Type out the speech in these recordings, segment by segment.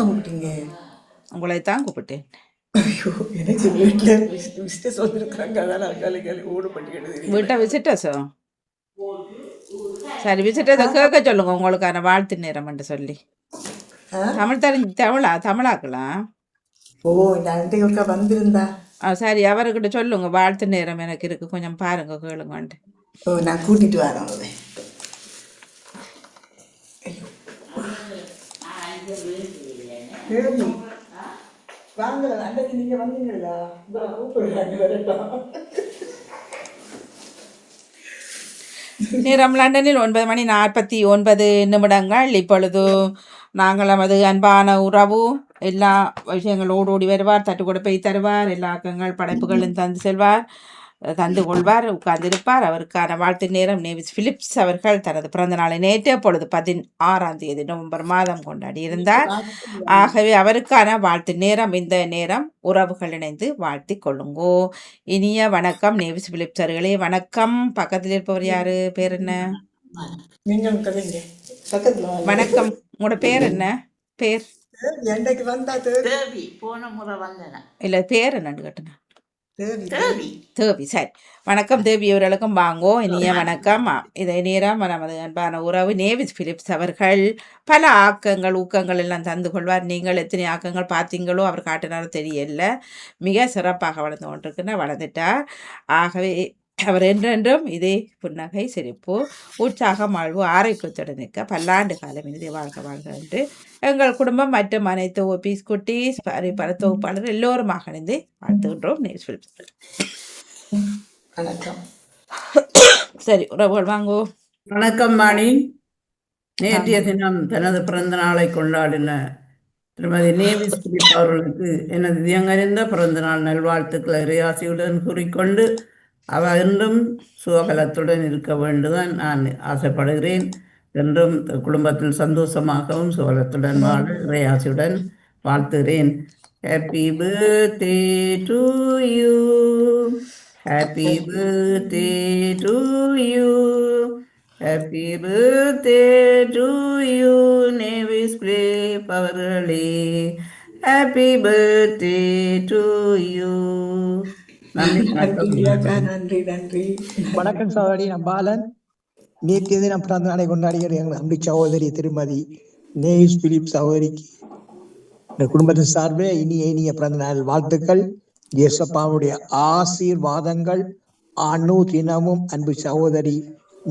என்ன கூப்பிட்டீங்க. உங்களை தான் கூப்பிட்டேன். ஐயோ எனக்கு வீட்டில் விசிட்ட சொல்லியிருக்காங்க அதான் நான் காலி காலி ஓடு பண்ணிக்கிட்டு வீட்டை விசிட்டர்ஸோ? சரி விசிட்டதை கேட்க சொல்லுங்க உங்களுக்கான வாழ்த்து நேரம்னு சொல்லி? தமிழ் தெரிஞ்சு தமிழா தமிழாக்கலாம் ஓ இந்த ஆண்டி ஒருக்கா வந்திருந்தா. ஆ சரி அவர்கிட்ட சொல்லுங்க. வாழ்த்து நேரம் எனக்கு இருக்கு. கொஞ்சம் பாருங்க கேளுங்கன்ட்டு ஓ நான் கூட்டிட்டு வரேன் ஐயோ. தேவி, வாங்க அன்றைக்கு நீங்க வந்தீங்களா கூப்பிடுறாங்க வரட்டும் நேரம் லண்டனில் ஒன்பது மணி நாற்பத்தி ஒன்பது நிமிடங்கள். இப்பொழுது நாங்கள் நமது அன்பான உறவு எல்லா விஷயங்களோடு ஓடி வருவார் தட்டு கொடுப்பை தருவார் எல்லா அக்கங்கள் படைப்புகளும் தந்து செல்வார். தந்து கொள்வார் உட்கார்ந்திருப்பார். அவருக்கான வாழ்த்து நேரம் நேவிஸ் பிலிப்ஸ் அவர்கள் தனது பிறந்த நாளை நேற்று அப்பொழுது பதினாறாம் தேதி நவம்பர் மாதம் கொண்டாடி இருந்தார். ஆகவே அவருக்கான வாழ்த்து நேரம் இந்த நேரம். உறவுகள் இணைந்து வாழ்த்தி கொள்ளுங்கோ. இனிய வணக்கம் நேவிஸ் பிலிப்ஸ் அவர்களே. வணக்கம். பக்கத்தில் இருப்பவர் யாரு? பேர் என்ன. வணக்கம். உங்களோட பேர் என்ன? பேர்? இல்ல பேர் என்னன்னு கேட்டுங்க. தேவி. சரி. வணக்கம் தேவி அவர்களுக்கும். வாங்கோ இனிய வணக்கம். இதை நேரம் நமது அன்பான உறவு நேவிஸ் பிலிப்ஸ் அவர்கள் பல ஆக்கங்கள் ஊக்கங்கள் எல்லாம் தந்து கொள்வார். நீங்கள் எத்தனை ஆக்கங்கள் பார்த்தீங்களோ அவர் காட்டினாலும் தெரியல. மிக சிறப்பாக வளர்ந்து கொண்டிருக்குன்னு வளர்ந்துட்டார். ஆகவே அவர் என்றென்றும் இதே புன்னகை சிரிப்பு உற்சாகம் வாழ்வு ஆரோக்கியத்துடன் நிற்க பல்லாண்டு காலம் இனிதே வாழ்க வாழ்க என்று எங்கள் குடும்பம் மற்றும் அனைத்து ஓபிஸ் குட்டீஸ் பல தொகுப்பாளர் எல்லோருமாக இணைந்து வாழ்த்துகின்றோம். அவர்கள். வணக்கம். சரி உறவுகள் வாங்கோ. வணக்கம் வாணி நேற்றைய தினம் தனது பிறந்த நாளை கொண்டாடின திருமதி நேவிஸ் பிலிப் அவர்களுக்கு எனது தியங்கறிந்த பிறந்த நாள் நல்வாழ்த்துக்களை ரியாசியுடன் கூறிக்கொண்டு அவர் என்றும் சுகபலத்துடன் இருக்க வேண்டுதான் நான் ஆசைப்படுகிறேன். என்றும் குடும்பத்தில் சந்தோஷமாகவும் சுகபலத்துடன் வாழ ரியாசியுடன் வாழ்த்துகிறேன். Happy birthday to you happy birthday to you happy birthday to you navies பிரேப் அவர்களே. ஹாப்பி பர்த்டே டு யூ நன்றி நன்றி நன்றி. வணக்கம் சகோதரி நான் பாலன். நேற்றைய தினம் பிறந்த நாளை கொண்டாடுகிற எங்கள் அன்பு சகோதரி திருமதி நேஸ் பிலிப் சகோதரிக்கு. இந்த குடும்பத்தின் சார்பில் இனிய இனிய பிறந்த நாள் வாழ்த்துக்கள். இயேசப்பாவுடைய ஆசீர்வாதங்கள். அணு தினமும் அன்பு சகோதரி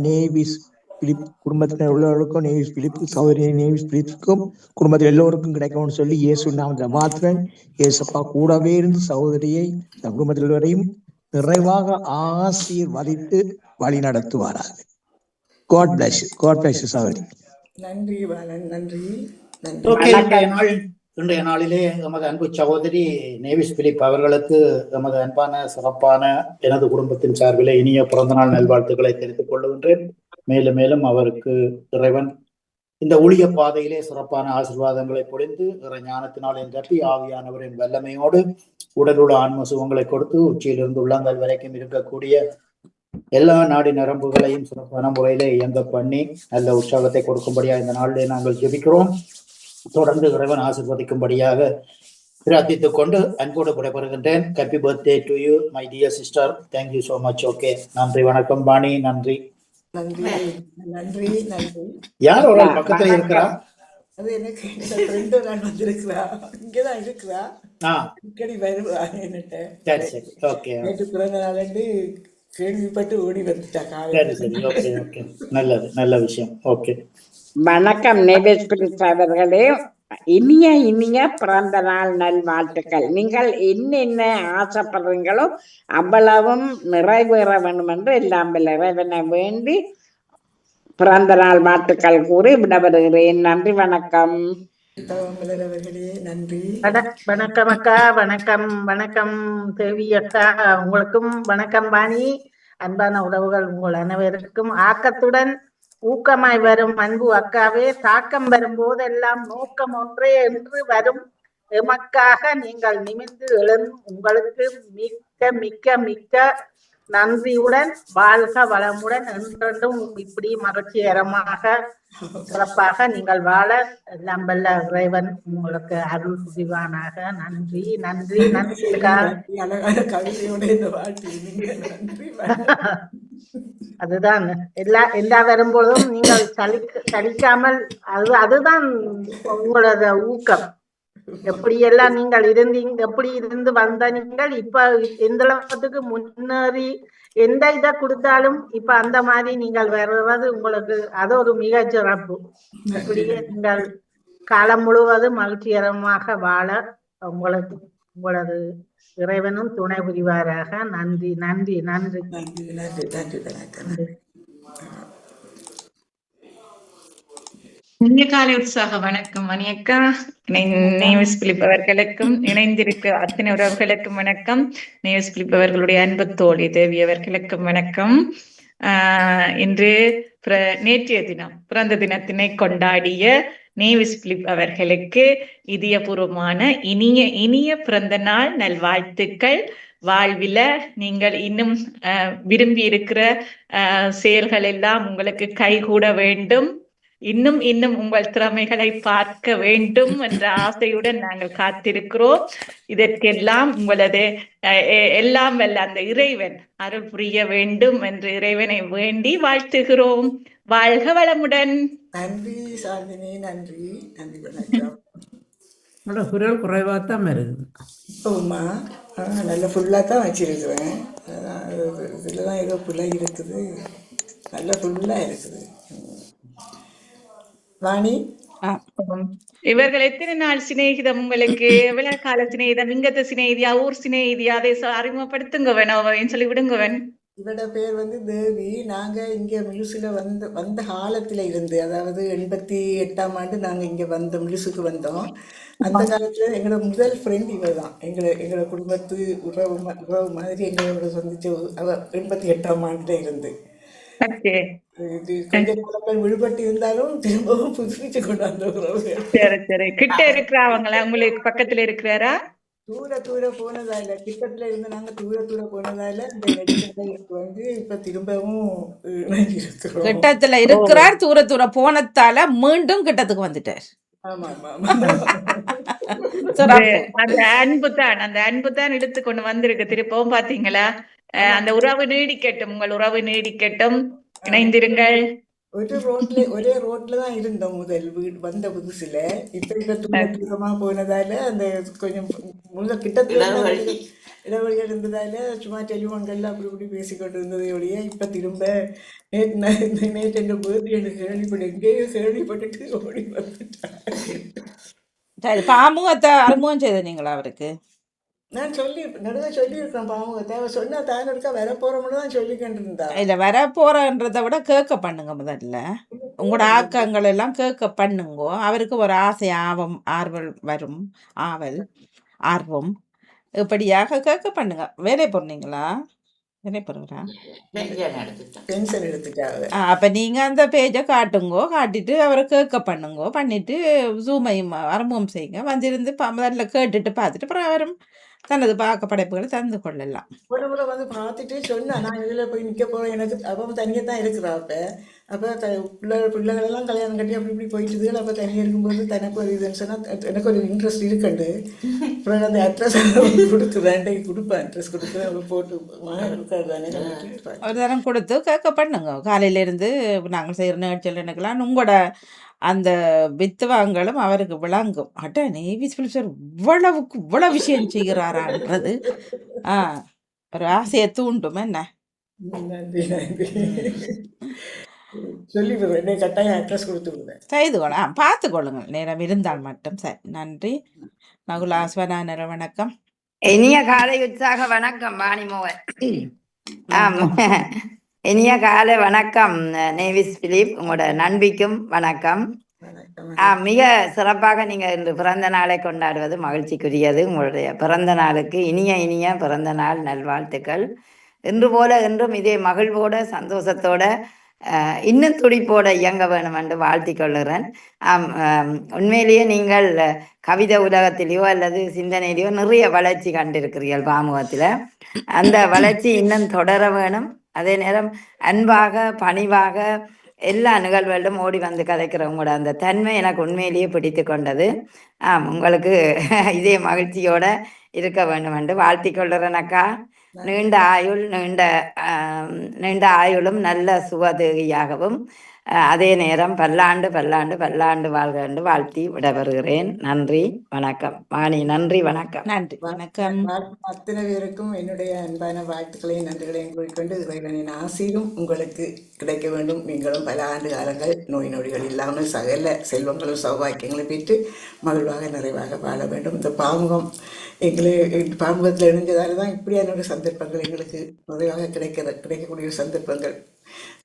நேவிஸ் பிலிப் குடும்பத்தினர் உள்ளவர்களுக்கும் நேவிஸ் பிலிப் சகோதரி நேவிஸ் பிலிப்புக்கும் குடும்பத்தில் எல்லோருக்கும் கிடைக்கும்னு சொல்லி இயேசு நாமத்தில் மாத்துவேன் இயேசப்பா கூடவே இருந்து சகோதரியை குடும்பத்தில் வரையும் நிறைவாக ஆசீர்வதித்து வழி நடத்துவாராக காட் பிளஸ் காட் பிளஸ் சகோதரி நன்றி பாலன். நன்றி. ஓகே இன்றைய நாள் இன்றைய நாளிலே எமது அன்பு சகோதரி நேவிஸ் பிலிப் அவர்களுக்கு எமது அன்பான சிறப்பான எனது குடும்பத்தின் சார்பிலே இனிய பிறந்தநாள் நல்வாழ்த்துக்களை தெரிவித்துக் கொள்ளுகின்றேன். மேலும் மேலும் அவருக்கு இறைவன் இந்த ஊழிய பாதையிலே சிறப்பான ஆசீர்வாதங்களை பொழிந்து ஞானத்தினால் தப்பி ஆவியானவரின் வல்லமையோடு உடலுள்ள ஆன்ம சுகங்களை கொடுத்து உச்சியிலிருந்து உள்ளங்கால் வரைக்கும் இருக்கக்கூடிய எல்லா நாடி நரம்புகளையும் சிறப்பான முறையிலே இயங்க பண்ணி நல்ல உற்சாகத்தை கொடுக்கும்படியா இந்த நாளிலே நாங்கள் ஜெபிக்கிறோம். தொடர்ந்து இறைவன் ஆசிர்வதிக்கும்படியாக பிரார்த்தித்துக் கொண்டு அன்போடு விடைபெறுகின்றேன். Happy birthday to you my dear sister thank you so much okay நன்றி வணக்கம் பாணி. நன்றி. நன்றி நன்றி யார் ஒரு ஆள் பக்கத்துல இருக்கிறா? அது எனக்கு ஃப்ரெண்டு நான் வந்திருக்கிறா. இங்கதான் இருக்கிறா. அடிக்கடி வருவா என்கிட்ட சரி சரி. ஓகே நேற்று பிறந்த நாளண்டு கேள்விப்பட்டு ஓடி வந்துட்டா சரி காலையில். சரி ஓகே ஓகே. நல்லது நல்ல விஷயம். ஓகே. வணக்கம் நேவேஸ் பிரின்ஸ் அவர்களே. இனிய இனிய பிறந்த நாள் நல்வாழ்த்துக்கள். நீங்கள் என்னென்ன ஆசைப்படுறீங்களோ அவ்வளவும் நிறைவேற வேண்டும் என்று எல்லாம் இறைவனை வேண்டி பிறந்த நாள் வாழ்த்துக்கள் கூறி விடப்படுகிறேன் நன்றி வணக்கம். நன்றி. வணக்கம் அக்கா வணக்கம் வணக்கம். தேவி அக்கா உங்களுக்கும் வணக்கம் பாணி அன்பான உறவுகள் உங்கள் அனைவருக்கும் ஆக்கத்துடன் ஊக்கமாய் வரும் அன்பு அக்காவே. தாக்கம் வரும் போதெல்லாம் நோக்கம் ஒன்றே என்று வரும் எமக்காக நீங்கள் நிமிர்ந்து எழும். உங்களுக்கு மிக்க மிக்க மிக்க நன்றியுடன் வாழ்க வளமுடன் என்றென்றும் இப்படி மகிழ்ச்சிகரமாக சிறப்பாக நீங்கள் வாழ வல்ல இறைவன் உங்களுக்கு அருள் புரிவானாக. நன்றி நன்றி நன்றி அதுதான். எல்லா எல்லா வரும்போதும் நீங்கள் சலிக்க சலிக்காமல் அது அதுதான் உங்களோட ஊக்கம். எப்படியெல்லாம் நீங்கள் இருந்தீங்க எப்படி இருந்து வந்த நீங்கள் இப்ப எந்த அளவுக்கு முன்னேறி எந்த இதை கொடுத்தாலும் இப்ப அந்த மாதிரி நீங்கள் வர்றது உங்களுக்கு அது ஒரு மிக சிறப்பு இப்படியே நீங்கள் காலம் முழுவதும் மகிழ்ச்சிகரமாக வாழ உங்களுக்கு உங்களது இறைவனும் துணை புரிவாராக. நன்றி. நன்றி நன்றி நன்றி நன்றி. நன்றி. இனிய காலை உற்சாக வணக்கம் மணியக்கா நேவிஸ் பிளிப்பவர்களுக்கும் இணைந்திருக்க அத்தனை உறவுகளுக்கும் வணக்கம். நேவிஸ் பிளிப்பவர்களுடைய அன்பு தோழி தேவி அவர்களுக்கும் வணக்கம். ஆஹ் இன்று நேற்றைய தினம் பிறந்த தினத்தினை கொண்டாடிய நேவிஸ் பிலிப் அவர்களுக்கு இதயபூர்வமான இனிய இனிய பிறந்த நாள் நல்வாழ்த்துக்கள். வாழ்வில நீங்கள் இன்னும் ஆஹ் விரும்பி இருக்கிற செயல்கள் எல்லாம் உங்களுக்கு கைகூட வேண்டும். இன்னும் இன்னும் உங்கள் திறமைகளை பார்க்க வேண்டும் என்ற ஆசையுடன் நாங்கள் காத்திருக்கிறோம். இதற்கெல்லாம் உங்களது எல்லாம் வல்ல அந்த இறைவன் அருள் புரிய வேண்டும் என்று இறைவனை வேண்டி வாழ்த்துகிறோம். வாழ்க வளமுடன். நன்றி சாந்தினி நன்றி. நன்றி வணக்கம். உங்களோட குரல் குறைவாக தான் வருது. இப்போம்மா நல்ல ஃபுல்லாக தான் வச்சிருக்கிறேன். இதில் தான் ஏதோ ஃபுல்லாக இருக்குது. நல்ல ஃபுல்லாக இருக்குது. வாணி. இவர்கள் எத்தனை நாள் சிநேகிதம் உங்களுக்கு? எவ்வளவு கால சிநேகிதம்? இங்கத்த சிநேகிதியா? ஊர் சிநேகிதியா? அதை அறிமுகப்படுத்துங்க வேணும் சொல்லி விடுங்க வேன் இவட பேர் வந்து தேவி. நாங்கள் இங்கே மிலுசில் வந்து வந்த காலத்தில் இருந்து அதாவது எண்பத்தி எட்டாம் ஆண்டு நாங்கள் இங்கே வந்தோம் மிலுசுக்கு வந்தோம். அந்த காலத்தில் எங்களோட முதல் ஃப்ரெண்ட் இவ தான் எங்களை எங்களோட குடும்பத்து உறவு உறவு மாதிரி எங்களோட சந்திச்ச அவ எண்பத்தி எட்டாம் ஆண்டுல இருந்து. இது இருந்தாலும் திரும்பவும் புதுப்பிச்சு கொண்டு வந்த உறவு சரி சரி. கிட்ட உங்களுக்கு பக்கத்துல இருக்கிறாரா? தூர தூர போனதால கிட்டத்துல இருந்து நாங்க தூர தூர இந்த நெடுஞ்செழியனுக்கு வந்து இப்ப திரும்பவும் கிட்டத்துல இருக்கிறார் தூர தூர போனதால மீண்டும் கிட்டத்துக்கு வந்துட்டார். அந்த அன்பு தான் அந்த அன்பு தான் எடுத்து கொண்டு வந்திருக்கு. திருப்பவும் பாத்தீங்களா? அந்த உறவு நீடிக்கட்டும் உங்கள் உறவு நீடிக்கட்டும். இணைந்திருங்கள் ஒரு ரோட்ல ஒரே ரோட்ல தான் இருந்தோம் முதல் வீடு வந்த புதுசுல இப்ப இப்ப தூர தூரமா போனதால அந்த கொஞ்சம் முதல் கிட்டத்துல இருந்த இடைவெளிகள் இருந்ததால சும்மா டெலிஃபோன்கள்ல அப்படி இப்படி பேசிக்கொண்டு இருந்ததை ஒழிய இப்ப திரும்ப நேற்று நேற்று எங்க பேர்தி எனக்கு கேள்விப்பட்டு எங்கேயோ கேள்விப்பட்டுட்டு ஓடி வந்துட்டேன் சரி பாமுகத்தை அறிமுகம் செய்த நீங்களா அவருக்கு நான் சொல்லி நடுவே சொல்லியிருக்கேன் பாவங்க தேவை சொன்னா தான் இருக்கா வர போறோம்னு தான் சொல்லிக்கிட்டு இருந்தா இல்ல வர போறன்றதை விட கேட்க பண்ணுங்க முதல்ல. உங்களோட ஆக்கங்கள் எல்லாம் கேட்க பண்ணுங்க. அவருக்கு ஒரு ஆசை ஆவம் ஆர்வல் வரும். ஆவல் ஆர்வம். இப்படியாக கேட்க பண்ணுங்க. வேலை போறீங்களா வேலை போறீங்களா பென்ஷன் எடுத்துட்டாங்க ஆ, அப்ப நீங்க அந்த பேஜை காட்டுங்கோ. காட்டிட்டு அவரை கேட்க பண்ணுங்கோ. பண்ணிட்டு ஜூமையும் அறிமுகம் செய்யுங்க. வந்திருந்து ப- முதல்ல கேட்டுட்டு பார்த்துட்டு அப்புறம் அவரும் தனது பாக்க படைப்புகளை தந்து கொள்ளலாம். ஒரு முறை வந்து பார்த்துட்டு சொன்னா நான் இதுல போய் நிக்க போறேன். எனக்கு அப்ப தனியா தான் இருக்கிறா அப்ப. அப்ப த- பிள்ளை பிள்ளைகள் எல்லாம் கல்யாணம் கட்டி அப்படி இப்படி போயிட்டு அப்ப தனியா இருக்கும்போது தனக்கு ஒரு இதுன்னு சொன்னா எனக்கு ஒரு இன்ட்ரெஸ்ட் இருக்குண்டு. அப்புறம் அந்த அட்ரஸ் கொடுக்குறேன் கொடுப்பேன் அட்ரஸ் கொடுக்குறேன் அவளை போட்டு ஒரு தரம் கொடுத்து கேட்க பண்ணுங்க. காலையில இருந்து நாங்கள் செய்கிற நிகழ்ச்சியில் எனக்கெல்லாம் உங்களோட அந்த வித்துவாங்களும் அவருக்கு விளங்கும். அட நேவிஸ் பிலிப்சர் இவ்வளவுக்கு இவ்வளவு விஷயம் செய்கிறாரான்றது. ஆ ஒரு ஆசையை தூண்டும் என்ன? நன்றி நன்றி. சொல்லி கட்டாயம் அட்ரஸ் கொடுத்து விடுவேன் செய்து கொள்ள பார்த்து கொள்ளுங்கள். நேரம் இருந்தால் மட்டும். சரி நன்றி. நகுலா ஸ்வனானர வணக்கம். இனிய காலை உற்சாக வணக்கம் வாணிமோகன் ஆம். இனிய காலை வணக்கம். நேவிஸ் பிலிப் உங்களோட நண்பிக்கும் வணக்கம். மிக சிறப்பாக நீங்க இன்று பிறந்த நாளை கொண்டாடுவது மகிழ்ச்சிக்குரியது. உங்களுடைய பிறந்த நாளுக்கு இனிய இனிய பிறந்த நாள் நல்வாழ்த்துக்கள். இன்று போல இன்றும் இதே மகிழ்வோட சந்தோஷத்தோட இன்னும் துடிப்போட இயங்க வேணும் என்று வாழ்த்திக் கொள்ளுகிறேன் உண்மையிலேயே நீங்கள் கவிதை உலகத்திலேயோ அல்லது சிந்தனையிலேயோ நிறைய வளர்ச்சி கண்டிருக்கிறீர்கள் பாமுகத்தில். அந்த வளர்ச்சி இன்னும் தொடர வேணும். அதே நேரம் அன்பாக பணிவாக எல்லா நிகழ்வுகளிலும் ஓடி வந்து கதைக்கிறவங்களோட அந்த தன்மை எனக்கு உண்மையிலேயே பிடித்து கொண்டது. ஆம் உங்களுக்கு இதே மகிழ்ச்சியோட இருக்க வேண்டும் என்று வாழ்த்திக் கொள்கிறேன் அக்கா. நீண்ட ஆயுள் நீண்ட நீண்ட ஆயுளும் நல்ல சுகதேகியாகவும் அஹ், அதே நேரம் பல்லாண்டு பல்லாண்டு பல்லாண்டு வாழ்க என்று வாழ்த்தி விடைபெறுகிறேன். நன்றி வணக்கம். வாணி நன்றி வணக்கம். நன்றி வணக்கம். அத்தனை பேருக்கும் என்னுடைய அன்பான வாழ்த்துக்களையும் நன்றிகளையும் கூறிக்கொண்டு இறைவனின் ஆசீரும் உங்களுக்கு கிடைக்க வேண்டும். நீங்களும் பல ஆண்டு காலங்கள் நோய் நொடிகள் இல்லாமல் சகல செல்வங்களும் சௌபாக்கியங்களும் பெற்று மகிழ்வாக நிறைவாக வாழ வேண்டும். இந்த பாமுகம் எங்களை பாமுகத்தில் இணைஞ்சதால தான் இப்படியான ஒரு சந்தர்ப்பங்கள் எங்களுக்கு நிறைவாக கிடைக்கிற கிடைக்கக்கூடிய சந்தர்ப்பங்கள்.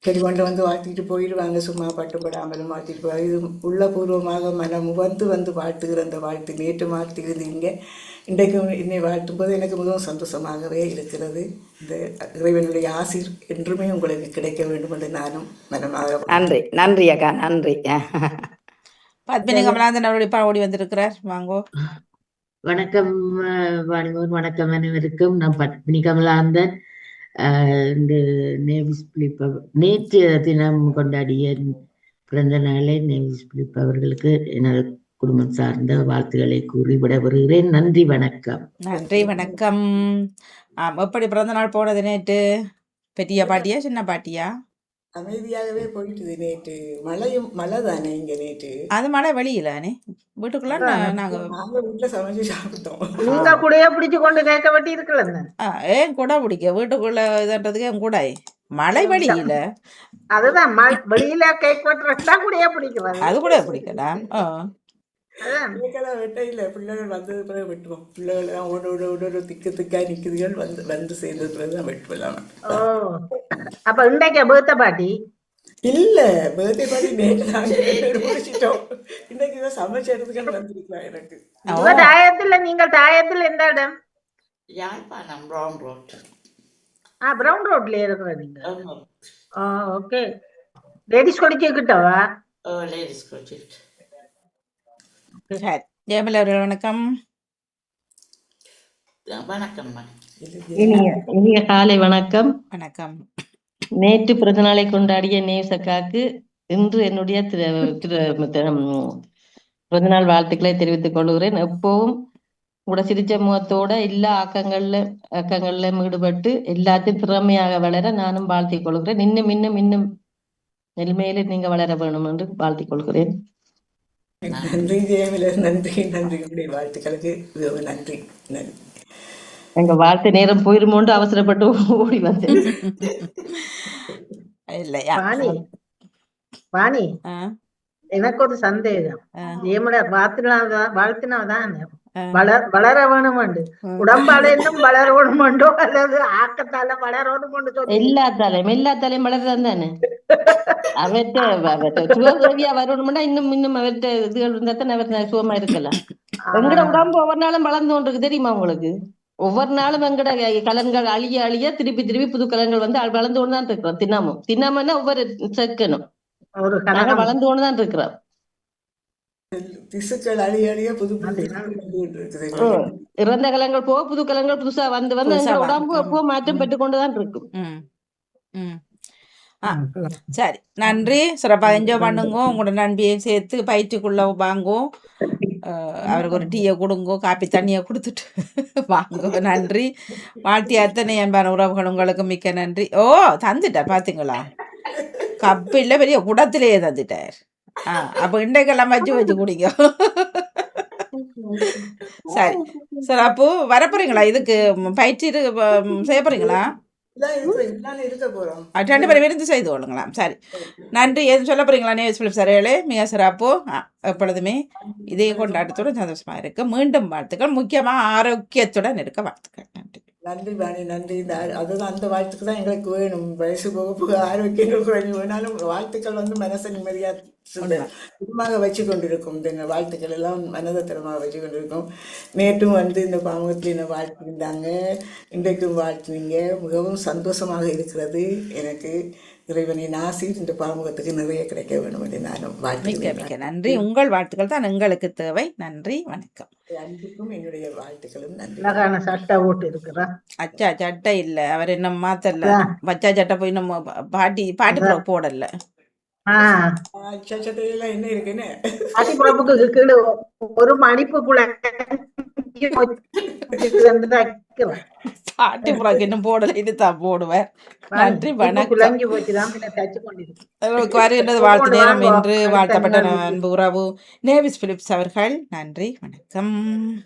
சரி கொண்டு வந்து வாழ்த்திட்டு போயிடுவாங்க. சும்மா பட்டுப்படாமலும் வாழ்த்திட்டு போவாங்க இது உள்ளபூர்வமாக மனம் வந்து வந்து வாழ்த்துகிற அந்த வாழ்த்து நேற்று வாழ்த்திருந்தீங்க இன்றைக்கு என்னை வாழ்த்தும் போது எனக்கு மிகவும் சந்தோஷமாகவே இருக்கிறது. இந்த இறைவனுடைய ஆசீர் என்றுமே உங்களுக்கு கிடைக்க வேண்டும் என்று நானும் மனமாக நன்றி நன்றி அக்கா நன்றி. பத்மினி கமலாந்தன் அவருடைய பா ஓடி வந்திருக்கிறார். வாங்கோ. வணக்கம் வாணிமோகன் வணக்கம் அனைவருக்கும். நான் பத்மினி கமலாந்தன். இந்த நேவிஸ் பிலிப் நேற்று தினம் கொண்டாடிய பிறந்த நாளை நேவிஸ் பிலிப் அவர்களுக்கு எனது குடும்பம் சார்ந்த வாழ்த்துக்களை கூறி வருகிறேன் நன்றி வணக்கம். நன்றி வணக்கம். எப்படி பிறந்த நாள் போனது நேற்று? பெரிய பாட்டியா சின்ன பாட்டியா? அமைதியாகவே போயிட்டுது நேற்று மழையும் மழை தானே இங்க நேற்று அது மழை வெளியிலானே வீட்டுக்குள்ள நாங்க நாங்க வீட்டுல சமைச்சு சாப்பிட்டோம். நீங்க கூடயே பிடிச்சு கொண்டு கேட்க வெட்டி இருக்கல ஆ, ஏன் கூட பிடிக்க? வீட்டுக்குள்ள இதுன்றதுக்கு என் கூட. மழை வெளியில. அதுதான் வெளியில கேக் வெட்டுறா கூடயே பிடிக்கிறது அது கூட பிடிக்கலாம் கேக்கெல்லாம் வெட்ட இல்லை பிள்ளைகள் வந்தது பிறகு வெட்டுவோம் பிள்ளைகள் எல்லாம் ஓட ஓட ஓட ஓட திக்கு திக்கா நிக்குதுகள் வந்து வந்து சேர்ந்தது பிறகு தான் வெட்டுவலாம் அப்ப இன்றைக்கு பேர்த்த பாட்டி இல்ல பர்த்டே பார்ட்டி நேற்று நாங்கள் முடிச்சிட்டோம். இன்னைக்கு தான் சமைச்ச இடத்துக்கு வந்திருக்கலாம் எனக்கு. தாயத்துல நீங்கள் தாயத்தில் எந்த இடம்? யாழ்ப்பாணம் ப்ரௌன் ரோட் ஆ பிரவுன் ரோட்ல இருக்கிற நீங்க. ஆ ஓகே லேடிஸ் கொடிச்சு கிட்டவா? லேடிஸ் சரி ஜெயமலா அவர்கள் வணக்கம் வணக்கம்மா இனிய இனிய காலை வணக்கம். வணக்கம். நேற்று பிறந்த நாளை கொண்டாடிய நேசக்காக்கு இன்று என்னுடைய திரு- பிறந்தநாள் வாழ்த்துக்களை தெரிவித்துக் கொள்கிறேன். எப்பவும் கூட சிரிச்ச முகத்தோட எல்லா ஆக்கங்கள்ல ஆக்கங்கள்ல ஈடுபட்டு எல்லாத்தையும் திறமையாக வளர நானும் வாழ்த்திக் கொள்கிறேன். இன்னும் இன்னும் இன்னும் நெல்மையில நீங்க வளர வேணும் என்று வாழ்த்திக் கொள்கிறேன். நன்றி ஜெயமில நன்றி நன்றி. உங்களுடைய வாழ்த்துக்களுக்கு நன்றி. நன்றி. எங்க வாழ்த்து நேரம் போயிருமோண்டு அவசரப்பட்டு ஓடி வந்தேன். இல்லையா? வாணி. எனக்கு ஒரு சந்தேகம். ஏமட வாழ்த்தினாதான் வாழ்த்தினாதான். வளர வளர வேணுமெண்டு ம். உடம்பால இன்னும் வளர வேணுமெண்டோ அல்லது ஆக்கத்தால வளரணுமெண்டு சொல்லி எல்லாத்தாலையும் எல்லாத்தாலையும் வளர்றதான் தானே அவர்கிட்ட அவர்கிட்ட சுகதேவியா வரணும்னா இன்னும் இன்னும் அவர்கிட்ட இதுகள் இருந்தா தான் அவர் சுகமா இருக்கலாம். எங்கட உடம்பு ஒவ்வொரு நாளும் வளர்ந்து கொண்டிருக்கு தெரியுமா உங்களுக்கு? ஒவ்வொரு நாளும் எங்கட கலன்கள் அழிய அழிய திருப்பி திருப்பி புது கலன்கள் வந்து வளர்ந்து கொண்டு தான் இருக்கிறோம் தினமும் தினமும்னா ஒவ்வொரு செக்கணும். வளர்ந்து கொண்டு தான் இருக்கிறோம். திசுக்கள் அழிய அழிய புது புது திசுக்கள் வந்து கொண்டு இருக்குது ம். இறந்த கலங்கள் போக புது கலங்கள் புதுசா வந்து வந்து. உடம்பு எப்போ மாற்றம் ம். பெற்று கொண்டுதான் இருக்கும். ஆ சரி. நன்றி. சிறப்பாக என்ஜாய் பண்ணுங்க. உங்களோட நண்பியையும் சேர்த்து பயிற்சிக்குள்ள வாங்கோ. அஹ், அவருக்கு ஒரு டீயை கொடுங்கோ. காப்பி தண்ணியை கொடுத்துட்டு வாங்கோ. நன்றி. வாழ்த்தி அத்தனை அன்பான உறவுகள் உங்களுக்கு மிக்க நன்றி. ஓ தந்துட்டார் பார்த்தீங்களா கப்பில் பெரிய குடத்திலேயே தந்துட்டார். ஆ அப்போ இன்றைக்கெல்லாம் வச்சு வச்சு குடிங்க. சரி. சரி அப்போ வரப்போறீங்களா? இதுக்கு பயிற்சி செய்ய போறீங்களா ரெண்டு பேரும் விருந்து செய்து கொள்ளுங்களாம். சரி. நன்றி. எதுவும் சொல்ல போறீங்களா நேஸ் பிலிப் சரையாளே மிக சிறப்பு எப்பொழுதுமே இதே கொண்டாட்டத்துடன் சந்தோஷமா இருக்கு. மீண்டும் வாழ்த்துக்கள். முக்கியமாக ஆரோக்கியத்துடன் இருக்க வாழ்த்துக்கள். நன்றி. நன்றி பாணி நன்றி. இந்த அதுதான் அந்த வாழ்த்துக்கு தான் எங்களுக்கு வேணும். வயசு போக போக ஆரோக்கியங்கள் குறைஞ்சு வேணாலும் வாழ்த்துக்கள் வந்து மனசை நிம்மதியாக திடமாக வச்சு கொண்டிருக்கும். இந்த வாழ்த்துக்கள் எல்லாம் மனதை திறமாக வச்சு கொண்டிருக்கும். நேற்றும் வந்து இந்த பாமகத்தில் என்னை வாழ்த்திருந்தாங்க இன்றைக்கும் வாழ்த்துனீங்க. மிகவும் சந்தோஷமாக இருக்கிறது எனக்கு. இறைவனின் ஆசி இந்த பாமுகத்துக்கு நிறைய கிடைக்க வேண்டும் என்று வாழ்த்துகிறேன். மிக்க நன்றி. உங்கள் வாழ்த்துக்கள் தான் எங்களுக்கு தேவை. நன்றி வணக்கம். அன்புக்கும் என்னுடைய வாழ்த்துக்களும் நன்றி. அழகான சட்டை ஓட்டு இருக்கிறா அச்சா சட்டை இல்ல. அவர் இன்னும் மாத்தல? வச்சா சட்டை போய் நம்ம பாட்டி பாட்டி போடல. என்ன இருக்குன்னு? ஒரு மணிப்புக்குள்ள பாட்டி ப்ரோக்கு இன்னும் போடல. இதுதான் போடுவேன். நன்றி வணக்கம். வருகின்றது வாழ்த்து நேரம் என்று வாழ்த்தப்பட்ட அன்பு உறவு நேவிஸ் பிலிப்ஸ் அவர்கள். நன்றி வணக்கம்.